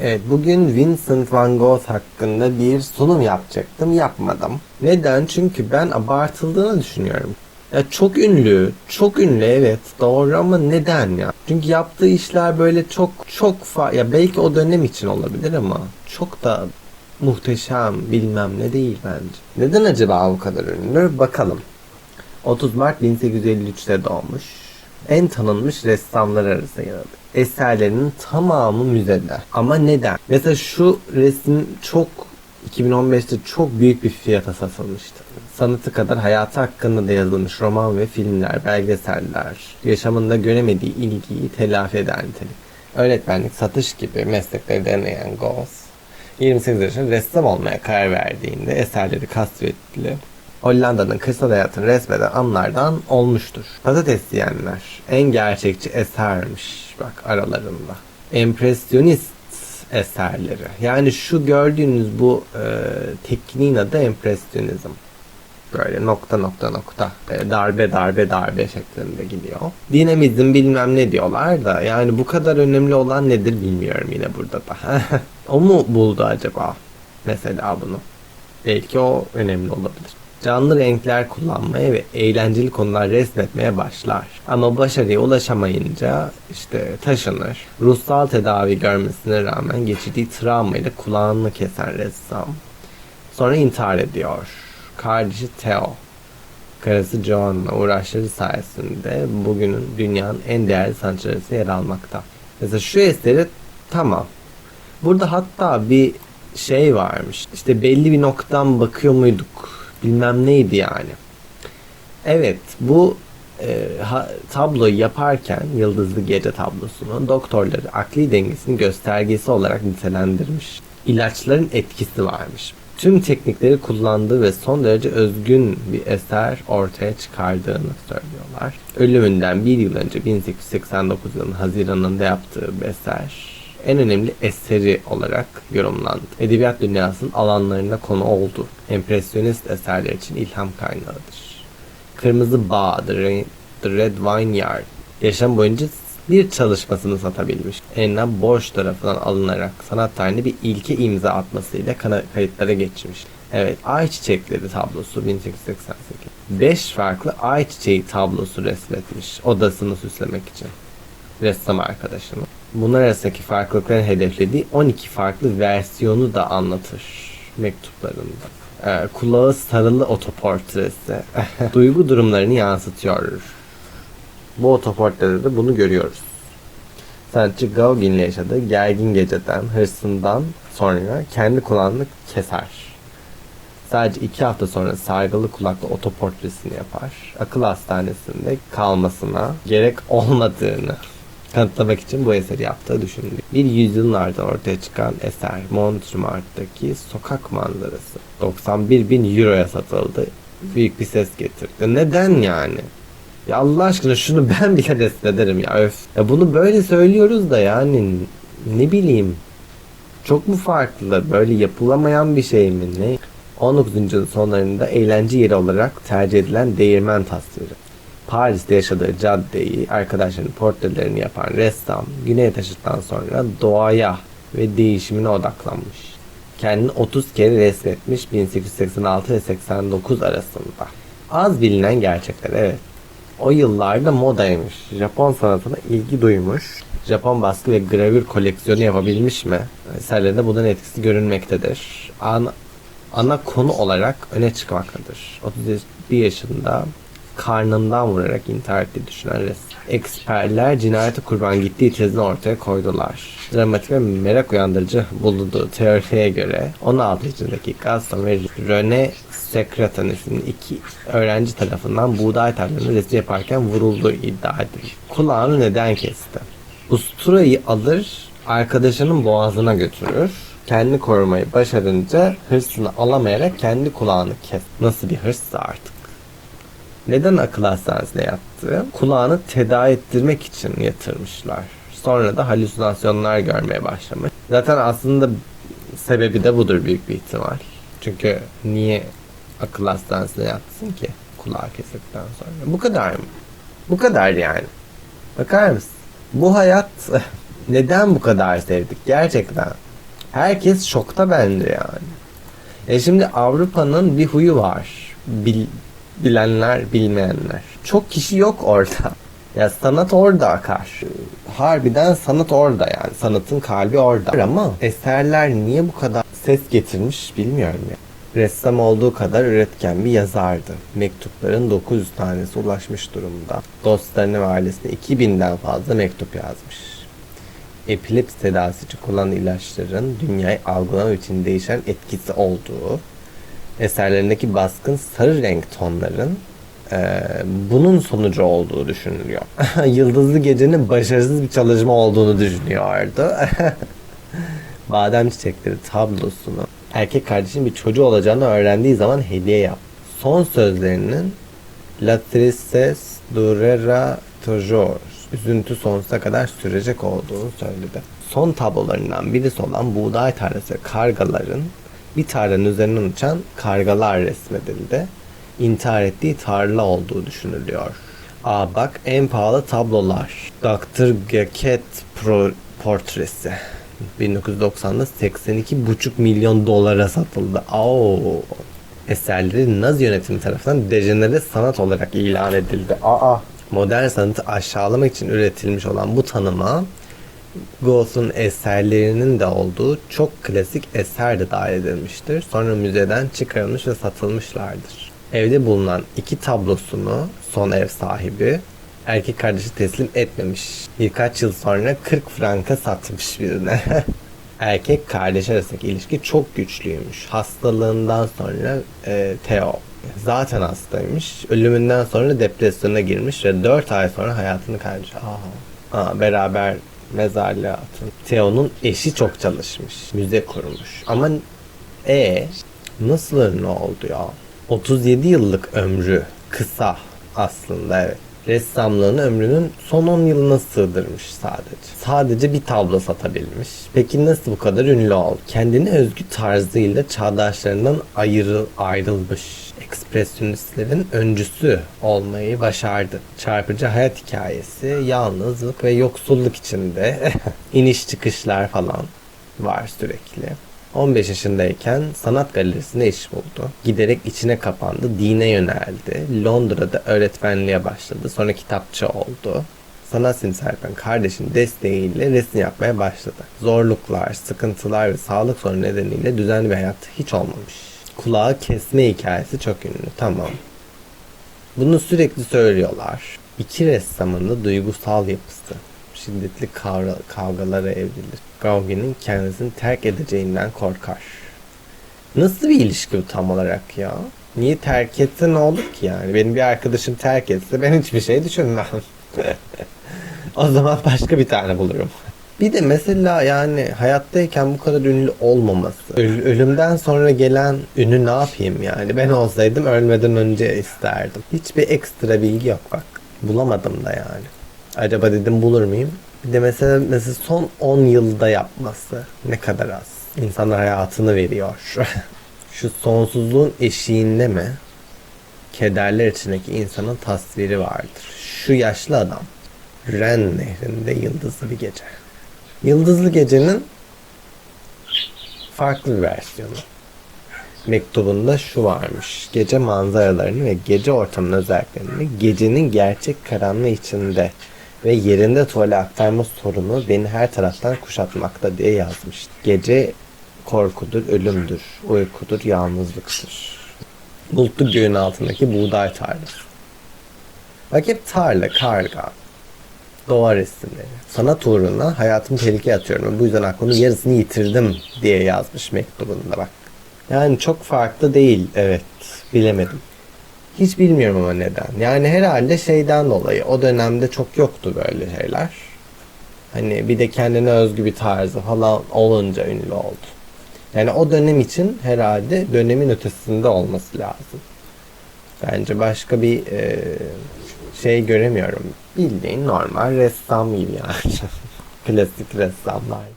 Evet, bugün Vincent van Gogh hakkında bir sunum yapacaktım, yapmadım. Neden? Çünkü ben abartıldığını düşünüyorum. Ya çok ünlü, çok ünlü evet doğru ama neden ya? Çünkü yaptığı işler böyle çok çok fa ya belki o dönem için olabilir ama çok da muhteşem bilmem ne değil bence. Neden acaba o kadar ünlü? Bakalım. 30 Mart 1853'te doğmuş. En tanınmış ressamlar arasında yer alıyor. Eserlerinin tamamı müzede. Ama neden? Mesela şu resim çok 2015'te çok büyük bir fiyata satılmıştı. Sanatı kadar hayatı hakkında da yazılmış roman ve filmler, belgeseller, yaşamında göremediği ilgiyi telafi eden nitelik. Öğretmenlik, satış gibi meslekleri deneyen Gauss, 28 yaşında ressam olmaya karar verdiğinde eserleri kasvetli, Hollanda'nın kırsal hayatını resmeden anlardan olmuştur. Patates yiyenler en gerçekçi esermiş bak aralarında. Empresyonist eserleri. Yani şu gördüğünüz bu e, tekniğin adı empresyonizm. Böyle nokta nokta nokta e, darbe darbe darbe şeklinde gidiyor. Dinamizm bilmem ne diyorlar da yani bu kadar önemli olan nedir bilmiyorum yine burada da. o mu buldu acaba mesela bunu? Belki o önemli olabilir canlı renkler kullanmaya ve eğlenceli konular resmetmeye başlar. Ama başarıya ulaşamayınca işte taşınır. Ruhsal tedavi görmesine rağmen geçirdiği travmayla kulağını kesen ressam. Sonra intihar ediyor. Kardeşi Theo, karısı Joan'la uğraşları sayesinde bugünün dünyanın en değerli sanatçıları yer almakta. Mesela şu eseri tamam. Burada hatta bir şey varmış. İşte belli bir noktadan bakıyor muyduk bilmem neydi yani. Evet bu e, ha, tabloyu yaparken Yıldızlı Gece tablosunu doktorları akli dengesinin göstergesi olarak nitelendirmiş. İlaçların etkisi varmış. Tüm teknikleri kullandığı ve son derece özgün bir eser ortaya çıkardığını söylüyorlar. Ölümünden bir yıl önce 1889 yılının Haziran'ında yaptığı bir eser en önemli eseri olarak yorumlandı. Edebiyat dünyasının alanlarına konu oldu. Empresyonist eserler için ilham kaynağıdır. Kırmızı Bağ, The Red Vineyard, yaşam boyunca bir çalışmasını satabilmiş. Enna Boş tarafından alınarak sanat tarihine bir ilke imza atmasıyla kayıtlara geçmiş. Evet, Ay Çiçekleri tablosu 1888. 5 farklı ay çiçeği tablosu resmetmiş odasını süslemek için. Ressam arkadaşını bunlar arasındaki farklılıkların hedeflediği 12 farklı versiyonu da anlatır mektuplarında. Ee, kulağı sarılı otoportresi duygu durumlarını yansıtıyor. Bu otoportrede de bunu görüyoruz. Sanatçı Gauguin'le yaşadığı gergin geceden, hırsından sonra kendi kulağını keser. Sadece iki hafta sonra sargılı kulaklı otoportresini yapar. Akıl hastanesinde kalmasına gerek olmadığını kanıtlamak için bu eseri yaptığı düşünülüyor. Bir yüzyılın ardından ortaya çıkan eser Montmartre'daki sokak manzarası 91 bin euroya satıldı. Büyük bir ses getirdi. Neden yani? Ya Allah aşkına şunu ben bile resmederim ya öf. Ya bunu böyle söylüyoruz da yani ne bileyim. Çok mu farklı? Böyle yapılamayan bir şey mi? Ne? 19. yüzyılın sonlarında eğlence yeri olarak tercih edilen değirmen tasviri. Paris'te yaşadığı caddeyi, arkadaşlarının portrelerini yapan ressam güneye taşıdıktan sonra doğaya ve değişimine odaklanmış. Kendini 30 kere resmetmiş 1886 ve 89 arasında. Az bilinen gerçekler evet. O yıllarda modaymış. Japon sanatına ilgi duymuş. Japon baskı ve gravür koleksiyonu yapabilmiş mi? Eserlerinde bunun etkisi görünmektedir. Ana, ana konu olarak öne çıkmaktadır. 31 yaşında karnından vurarak intihar ettiği düşünen resim. Eksperler cinayete kurban gittiği tezini ortaya koydular. Dramatik ve merak uyandırıcı bulunduğu teoriye göre 16 yaşındaki Gaston ve Rene isimli iki öğrenci tarafından buğday tarlalarını resim yaparken vurulduğu iddia edilir. Kulağını neden kesti? Usturayı alır, arkadaşının boğazına götürür. Kendi korumayı başarınca hırsını alamayarak kendi kulağını kes. Nasıl bir hırssa artık? Neden akıl hastanesine yattı? Kulağını tedavi ettirmek için yatırmışlar. Sonra da halüsinasyonlar görmeye başlamış. Zaten aslında sebebi de budur büyük bir ihtimal. Çünkü niye akıl hastanesine yatsın ki kulağı kesildikten sonra? Bu kadar mı? Bu kadar yani. Bakar mısın? Bu hayat neden bu kadar sevdik gerçekten? Herkes şokta bence yani. E şimdi Avrupa'nın bir huyu var. Bil, bilenler, bilmeyenler. Çok kişi yok orada. Ya sanat orada akar. Harbiden sanat orada yani. Sanatın kalbi orada. Ama eserler niye bu kadar ses getirmiş bilmiyorum ya. Ressam olduğu kadar üretken bir yazardı. Mektupların 900 tanesi ulaşmış durumda. Dostlarına ve ailesine 2000'den fazla mektup yazmış. Epilepsi tedavisi için kullanılan ilaçların dünyayı algılama için değişen etkisi olduğu, eserlerindeki baskın sarı renk tonların e, bunun sonucu olduğu düşünülüyor. Yıldızlı Gece'nin başarısız bir çalışma olduğunu düşünüyordu. Badem Çiçekleri tablosunu erkek kardeşin bir çocuğu olacağını öğrendiği zaman hediye yap. Son sözlerinin La tristesse durera toujours. Üzüntü sonsuza kadar sürecek olduğunu söyledi. Son tablolarından birisi olan buğday tarlası kargaların bir tarlanın üzerinden uçan kargalar resmedildi. İntihar ettiği tarla olduğu düşünülüyor. Aa bak en pahalı tablolar. Dr. Geket Pro portresi. 1990'da 82,5 milyon dolara satıldı. Oo. Eserleri Nazi yönetimi tarafından dejenere sanat olarak ilan edildi. Aa. Modern sanatı aşağılamak için üretilmiş olan bu tanıma Goth'un eserlerinin de olduğu çok klasik eser de dahil edilmiştir. Sonra müzeden çıkarılmış ve satılmışlardır. Evde bulunan iki tablosunu son ev sahibi erkek kardeşi teslim etmemiş. Birkaç yıl sonra 40 franka satmış birine. erkek kardeş arasındaki ilişki çok güçlüymüş. Hastalığından sonra e, Theo zaten hastaymış. Ölümünden sonra depresyona girmiş ve 4 ay sonra hayatını kaybetmiş. Aha. Aa, beraber mezarlığa atın. Theo'nun eşi çok çalışmış. Müze kurmuş. Ama e nasıl ünlü oldu ya? 37 yıllık ömrü kısa aslında evet. Ressamlığını ömrünün son 10 yılına sığdırmış sadece. Sadece bir tablo satabilmiş. Peki nasıl bu kadar ünlü oldu? Kendine özgü tarzıyla çağdaşlarından ayrı, ayrılmış. Ekspresyonistlerin öncüsü olmayı başardı. Çarpıcı hayat hikayesi, yalnızlık ve yoksulluk içinde iniş çıkışlar falan var sürekli. 15 yaşındayken sanat galerisinde iş buldu. Giderek içine kapandı, dine yöneldi. Londra'da öğretmenliğe başladı. Sonra kitapçı oldu. Sanat sinirsen kardeşin desteğiyle resim yapmaya başladı. Zorluklar, sıkıntılar ve sağlık sorunu nedeniyle düzenli bir hayat hiç olmamış. Kulağı kesme hikayesi çok ünlü. Tamam. Bunu sürekli söylüyorlar. İki ressamın da duygusal yapısı şiddetli kavga, kavgalara evrilir. Gauguin'in kendisini terk edeceğinden korkar. Nasıl bir ilişki bu tam olarak ya? Niye terk etse ne olur ki yani? Benim bir arkadaşım terk etse ben hiçbir şey düşünmem. o zaman başka bir tane bulurum. Bir de mesela yani hayattayken bu kadar ünlü olmaması. Öl- ölümden sonra gelen ünü ne yapayım yani? Ben olsaydım ölmeden önce isterdim. Hiçbir ekstra bilgi yok bak. Bulamadım da yani. Acaba dedim bulur muyum? Bir de mesela, mesela son 10 yılda yapması ne kadar az. İnsanlar hayatını veriyor. Şu sonsuzluğun eşiğinde mi? Kederler içindeki insanın tasviri vardır. Şu yaşlı adam. Ren nehrinde yıldızlı bir gece. Yıldızlı gecenin farklı bir versiyonu. Mektubunda şu varmış. Gece manzaralarını ve gece ortamının özelliklerini gecenin gerçek karanlığı içinde ve yerinde tuvale aktarma sorunu beni her taraftan kuşatmakta diye yazmış. Gece korkudur, ölümdür, uykudur, yalnızlıktır. Bulutlu göğün altındaki buğday tarlası. Bak hep tarla, karga, doğa resimleri. Sanat uğruna hayatımı tehlikeye atıyorum bu yüzden aklımın yarısını yitirdim diye yazmış mektubunda bak. Yani çok farklı değil, evet, bilemedim. Hiç bilmiyorum ama neden. Yani herhalde şeyden dolayı o dönemde çok yoktu böyle şeyler. Hani bir de kendine özgü bir tarzı falan olunca ünlü oldu. Yani o dönem için herhalde dönemin ötesinde olması lazım. Bence başka bir e, şey göremiyorum. Bildiğin normal ressam gibi yani. Klasik ressamlar.